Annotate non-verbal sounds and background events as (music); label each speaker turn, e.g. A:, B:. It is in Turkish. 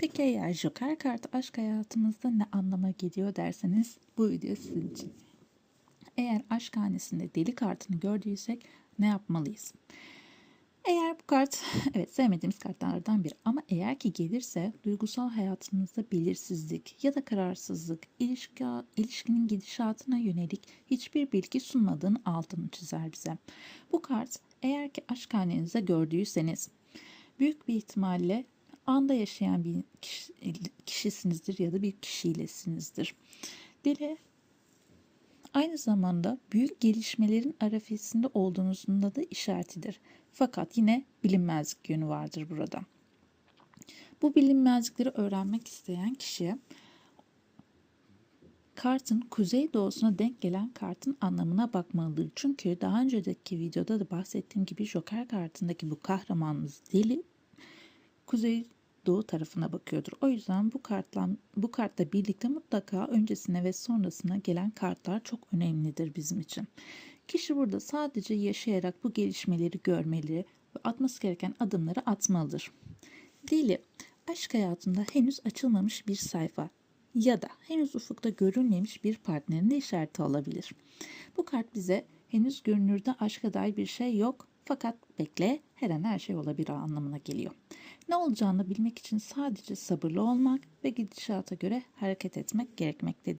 A: Peki eğer Joker kartı aşk hayatımızda ne anlama geliyor derseniz bu video sizin için. Eğer aşk hanesinde deli kartını gördüysek ne yapmalıyız? Eğer bu kart (laughs) evet sevmediğimiz kartlardan biri ama eğer ki gelirse duygusal hayatımızda belirsizlik ya da kararsızlık, ilişki, ilişkinin gidişatına yönelik hiçbir bilgi sunmadığını altını çizer bize. Bu kart eğer ki aşk hanenizde gördüyseniz büyük bir ihtimalle anda yaşayan bir kişi, kişisinizdir ya da bir kişiylesinizdir. Deli aynı zamanda büyük gelişmelerin arifesinde olduğunuzun da işaretidir. Fakat yine bilinmezlik yönü vardır burada. Bu bilinmezlikleri öğrenmek isteyen kişi kartın kuzey doğusuna denk gelen kartın anlamına bakmalıdır. Çünkü daha önceki videoda da bahsettiğim gibi Joker kartındaki bu kahramanımız deli kuzey doğu tarafına bakıyordur. O yüzden bu kartla bu kartla birlikte mutlaka öncesine ve sonrasına gelen kartlar çok önemlidir bizim için. Kişi burada sadece yaşayarak bu gelişmeleri görmeli ve atması gereken adımları atmalıdır. Dili aşk hayatında henüz açılmamış bir sayfa ya da henüz ufukta görünmemiş bir partnerin işareti olabilir. Bu kart bize henüz görünürde aşka dair bir şey yok fakat bekle her an her şey olabilir anlamına geliyor. Ne olacağını bilmek için sadece sabırlı olmak ve gidişata göre hareket etmek gerekmektedir.